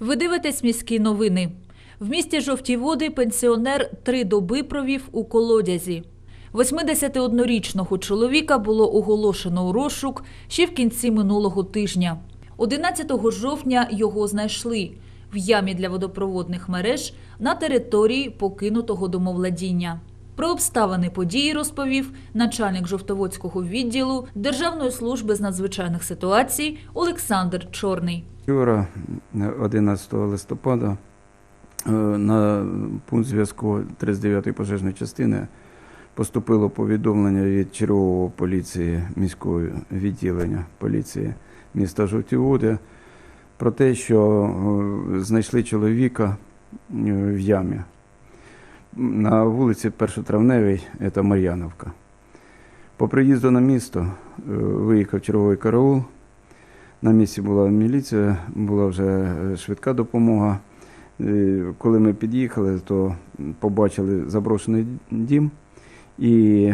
Ви дивитесь міські новини. В місті Жовті Води пенсіонер три доби провів у колодязі. 81-річного чоловіка було оголошено у розшук ще в кінці минулого тижня. 11 жовтня його знайшли в ямі для водопроводних мереж на території покинутого домовладіння. Про обставини події розповів начальник Жовтоводського відділу Державної служби з надзвичайних ситуацій Олександр Чорний. Вчора, 11 листопада, е, на пункт зв'язку 39-ї пожежної частини поступило повідомлення від чергового поліції міського відділення поліції міста Жовті Води про те, що е, знайшли чоловіка е, в ямі на вулиці Першотравневій, це Мар'яновка. По приїзду на місто е, виїхав черговий караул. На місці була міліція, була вже е, швидка допомога. Коли ми під'їхали, то побачили заброшений дім і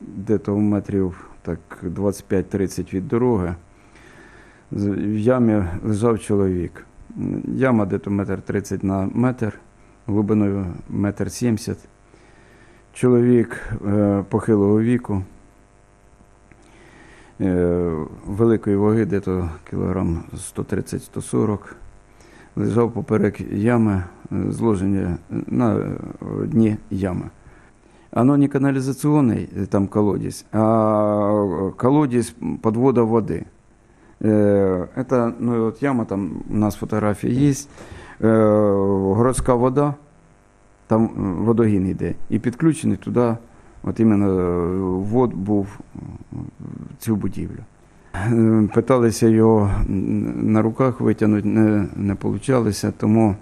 десь метрів так 25-30 від дороги в ямі лежав чоловік. Яма десь метр 30 на метр, глибиною метр 70. Чоловік е, похилого віку, е, великої ваги, десь кілограм 130-140, лежав поперек ями, е, зложені на е, дні ями. Оно не канализационный, э, там колодец, а колодец подвода воды. Э, Это, ну, вот яма, там у нас фотографии есть, Э, городська вода, там е, водогін йде, і підключений туди, от іменно е, вод був е, цю будівлю. Е, Питалися його на руках витягнути, не, не вийшло, тому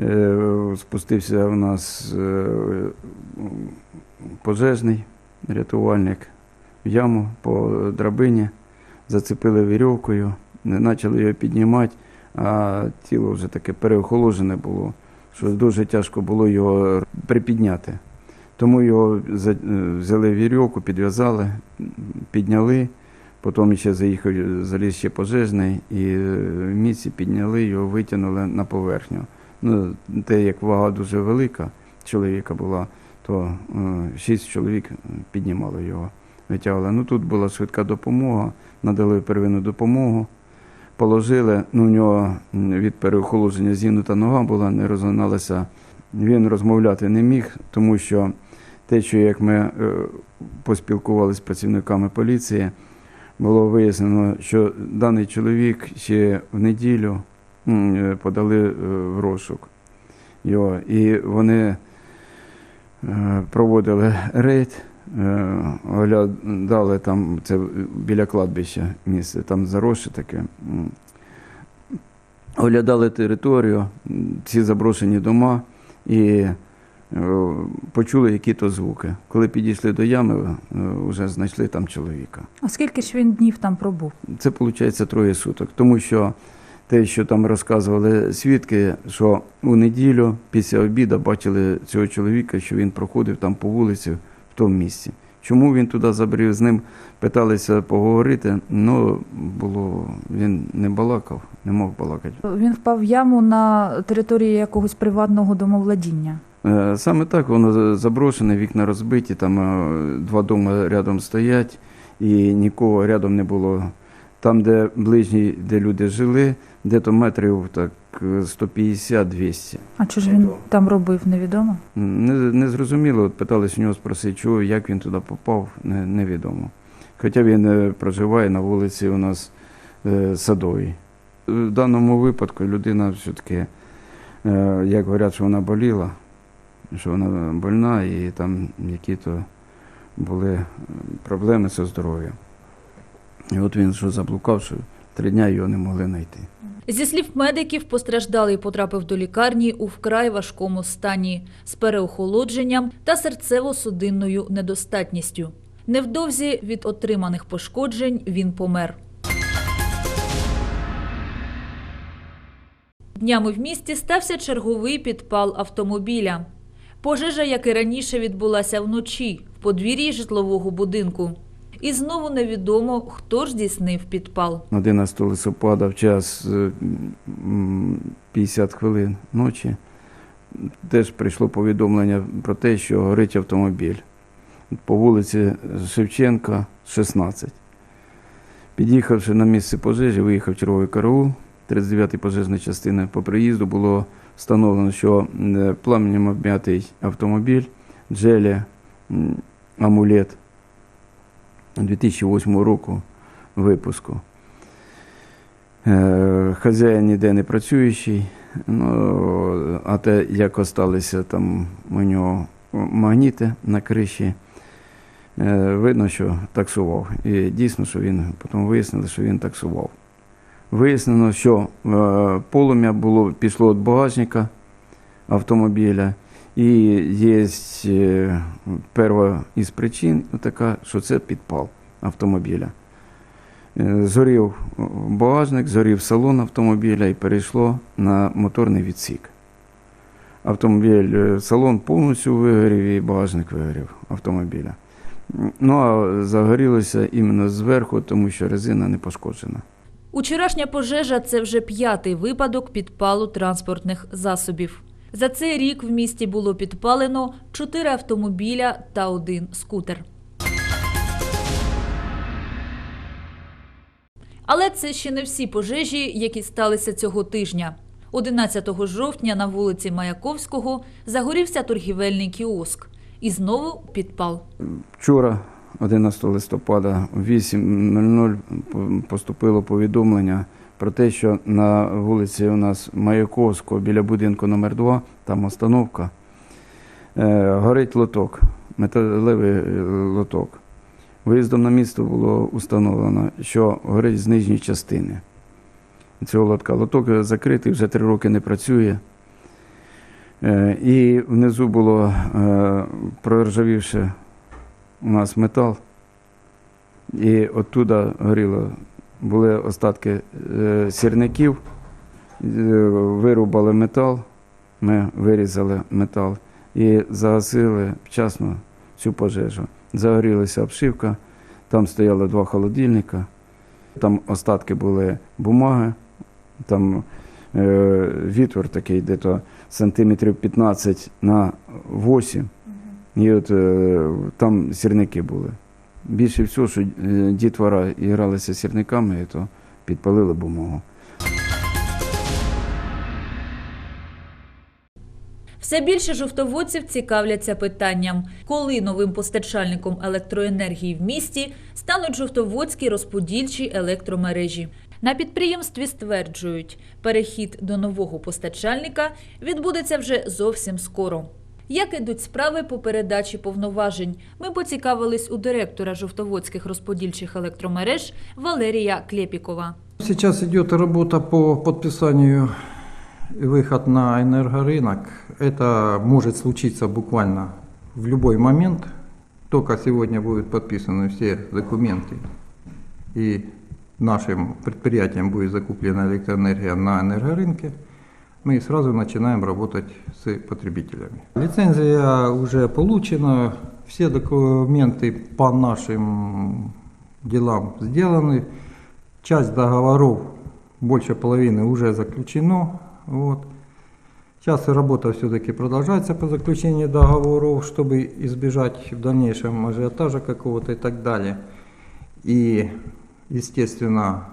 е, спустився у нас е, пожежний рятувальник в яму по драбині, зацепили вірьовкою, почали його піднімати, а тіло вже таке переохолоджене було, що дуже тяжко було його припідняти. Тому його е, взяли вірьовку, підв'язали, підняли, потім ще заїхав, заліз ще пожежний, і е, в місці підняли його, витягнули на поверхню. Ну, те, як вага дуже велика чоловіка була, то е, шість чоловік піднімали його, витягли. Ну тут була швидка допомога, надали первинну допомогу, положили. Ну, у нього від переохолодження зігнута нога була, не розгиналася. Він розмовляти не міг, тому що те, що як ми е, поспілкувалися з працівниками поліції, було вияснено, що даний чоловік ще в неділю е, подали е, в розшук його. І вони проводили рейд, оглядали там, це біля кладбища місце, там заросше таке. Оглядали територію, ці заброшені дома і е, почули які-то звуки. Коли підійшли до ями, вже знайшли там чоловіка. А скільки ж він днів там пробув? Це виходить троє суток, тому що те, що там розказували свідки, що у неділю після обіду бачили цього чоловіка, що він проходив там по вулиці тому місці. Чому він туди забрів з ним, питалися поговорити, але було він не балакав, не мог балакати. Він впав в яму на території якогось приватного домовладіння. Е, Саме так воно заброшене, вікна розбиті, там е, два доми рядом стоять, і нікого рядом не було. Там, де ближній, де люди жили, де то метрів так е, 150-200. А що ж він там робив, невідомо? Не, не зрозуміло, от питались у нього спросити, чого, як він туди попав, не, невідомо. Хоча він е, проживає на вулиці у нас е, Садовій. В даному випадку людина все-таки, е, як говорять, що вона боліла, що вона больна і там які-то були е, проблеми зі здоров'ям. І от він що заблукав, що три дня його не могли знайти. Зі слів медиків, постраждалий потрапив до лікарні у вкрай важкому стані з переохолодженням та серцево-судинною недостатністю. Невдовзі від отриманих пошкоджень він помер. Днями в місті стався черговий підпал автомобіля. Пожежа, як і раніше, відбулася вночі в подвір'ї житлового будинку. І знову невідомо, хто ж здійснив підпал. 11 листопада в час е, 50 хвилин ночі теж прийшло повідомлення про те, що горить автомобіль по вулиці Шевченка, 16. Під'їхавши на місце пожежі, виїхав черговий караул 39-ї пожежної частини. По приїзду було встановлено, що е, пламенем обм'ятий автомобіль Джелі Амулет 2008 року випуску. Е, Хазяїн ніде не працюючий, ну, а те, як осталися там у нього магніти на криші, е, видно, що таксував. І дійсно, що він потім вияснили, що він таксував. Вияснено, що е, полум'я було, пішло від багажника автомобіля. І є е, перша із причин така, що це підпал автомобіля. Е, Згорів багажник, згорів салон автомобіля і перейшло на моторний відсік. Автомобіль, е, салон повністю вигорів і багажник вигорів автомобіля. Ну а загорілося іменно зверху, тому що резина не пошкоджена. Учорашня пожежа це вже п'ятий випадок підпалу транспортних засобів. За цей рік в місті було підпалено чотири автомобіля та один скутер. Але це ще не всі пожежі, які сталися цього тижня. 11 жовтня на вулиці Маяковського загорівся торгівельний кіоск. І знову підпал. Вчора, 11 листопада, о 8.00 поступило повідомлення про те, що на вулиці у нас Маяковського біля будинку номер 2 там остановка, е, горить лоток, металевий е, лоток. Виїздом на місто було установлено, що горить з нижньої частини цього лотка. Лоток закритий, вже три роки не працює. Е, І внизу було проржавівши у нас метал, і оттуда горіло, були остатки е, сірників, е, вирубали метал, ми вирізали метал і загасили вчасно цю пожежу. Загорілася обшивка, там стояло два холодильника, там остатки були бумаги, там е, відвор такий, де-то сантиметрів 15 на 8. І от там сірники були. Більше всього, що е, дітвора гралися сірниками, то підпалили бумагу. Все більше жовтоводців цікавляться питанням, коли новим постачальником електроенергії в місті стануть жовтоводські розподільчі електромережі. На підприємстві стверджують, перехід до нового постачальника відбудеться вже зовсім скоро. Як ідуть справи по передачі повноважень? Ми поцікавились у директора жовтоводських розподільчих електромереж Валерія Клєпікова. Сейчас идет работа по подписанию и выход на энергорынок. Это может случиться буквально в любой момент. Только сегодня будут подписаны все документы и нашим предприятием будет закуплена электроэнергия на энергорынке. Мы сразу начинаем работать с потребителями. Лицензия уже получена, все документы по нашим делам сделаны. Часть договоров, больше половины уже заключено. Вот. Сейчас работа все-таки продолжается по заключению договоров, чтобы избежать в дальнейшем ажиотажа какого-то и так далее. И, естественно,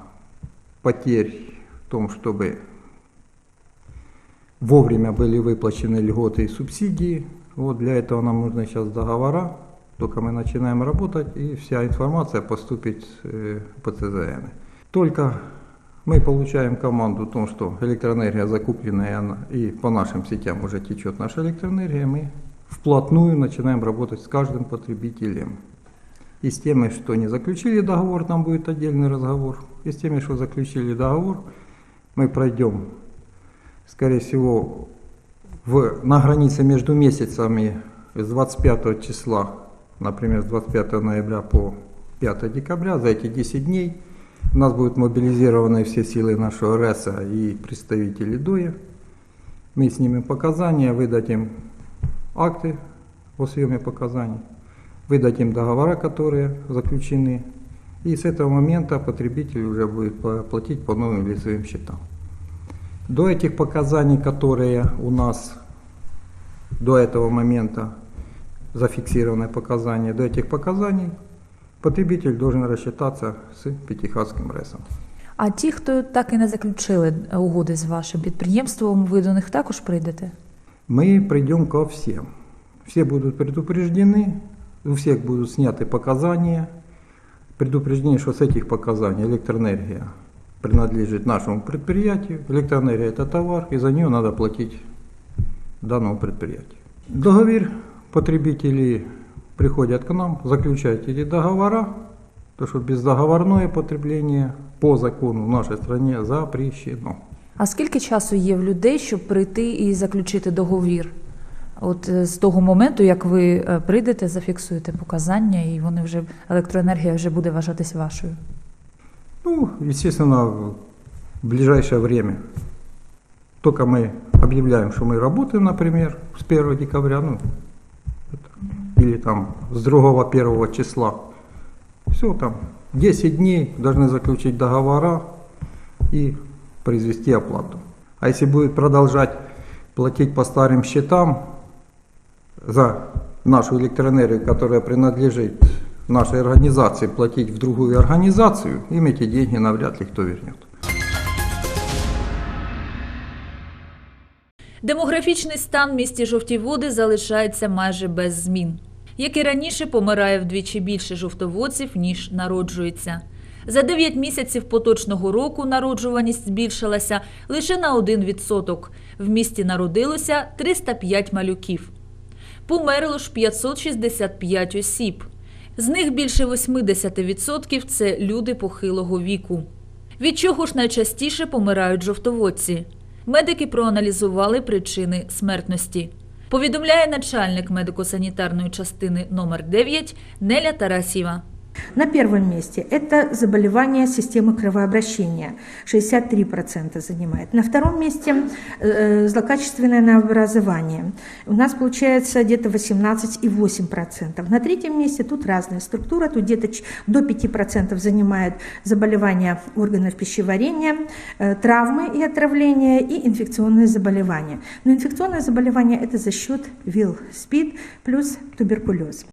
потерь в том, чтобы вовремя были выплачены льготы и субсидии. Вот для этого нам нужны сейчас договора. Только мы начинаем работать, и вся информация поступит э, по ЦЗН. Только мы получаем команду о том, что электроэнергия закуплена, и, она, и по нашим сетям уже течет наша электроэнергия, мы вплотную начинаем работать с каждым потребителем. И с теми, что не заключили договор, там будет отдельный разговор. И с теми, что заключили договор, мы пройдем, скорее всего, в, на границе между месяцами с 25 числа, например, с 25 ноября по 5 декабря, за эти 10 дней у нас будут мобилизированы все силы нашего РЭСа и представители ДОЯ. Мы снимем показания, выдадим акты о съеме показаний, выдадим договора, которые заключены. И с этого момента потребитель уже будет платить по новым лицевым счетам. До этих показаний, которые у нас до этого момента зафиксированы показания, до этих показаний потребитель должен рассчитаться с Пятихатским РЭСом. А ті, хто так і не заключили угоди з вашим підприємством, ви до них також прийдете? Мы придем ко всем. Все будут предупреждены, у всех будут сняты показания. Предупреждение, что с этих показаний электроэнергия принадлежит нашему предприятию. Электроэнергия – это товар, и за нее надо платить данному предприятию. Договор потребители приходят к нам, заключают эти договора, то что бездоговорное потребление по закону в нашей стране запрещено. А скільки часу є в людей, щоб прийти і заключити договір? От е, з того моменту, як ви е, прийдете, зафіксуєте показання, і вони вже електроенергія вже буде вважатись вашою. Ну, естественно, в ближайшее время. Только мы объявляем, что мы работаем, например, с 1 декабря, ну, или там с другого первого числа. Все там, 10 дней должны заключить договора и произвести оплату. А если будет продолжать платить по старым счетам за нашу электроэнергию, которая принадлежит нашей организации, платить в другую организацию, им эти деньги навряд ли кто вернет. Демографічний стан в місті жовті води залишається майже без змін. Як і раніше, помирає вдвічі більше жовтоводців, ніж народжується. За 9 місяців поточного року народжуваність збільшилася лише на 1%. В місті народилося 305 малюків. Померло ж 565 осіб. З них більше 80% – це люди похилого віку. Від чого ж найчастіше помирають жовтоводці? Медики проаналізували причини смертності. Повідомляє начальник медико-санітарної частини номер 9 Неля Тарасєва. На первом месте это заболевания системы кровообращения, 63% занимает. На втором месте э, злокачественное новообразование, у нас получается где-то 18,8%. На третьем месте тут разная структура, тут где-то до 5% занимает заболевания органов пищеварения, э, травмы и отравления и инфекционные заболевания. Но инфекционные заболевания это за счет ВИЛ, СПИД плюс туберкулез.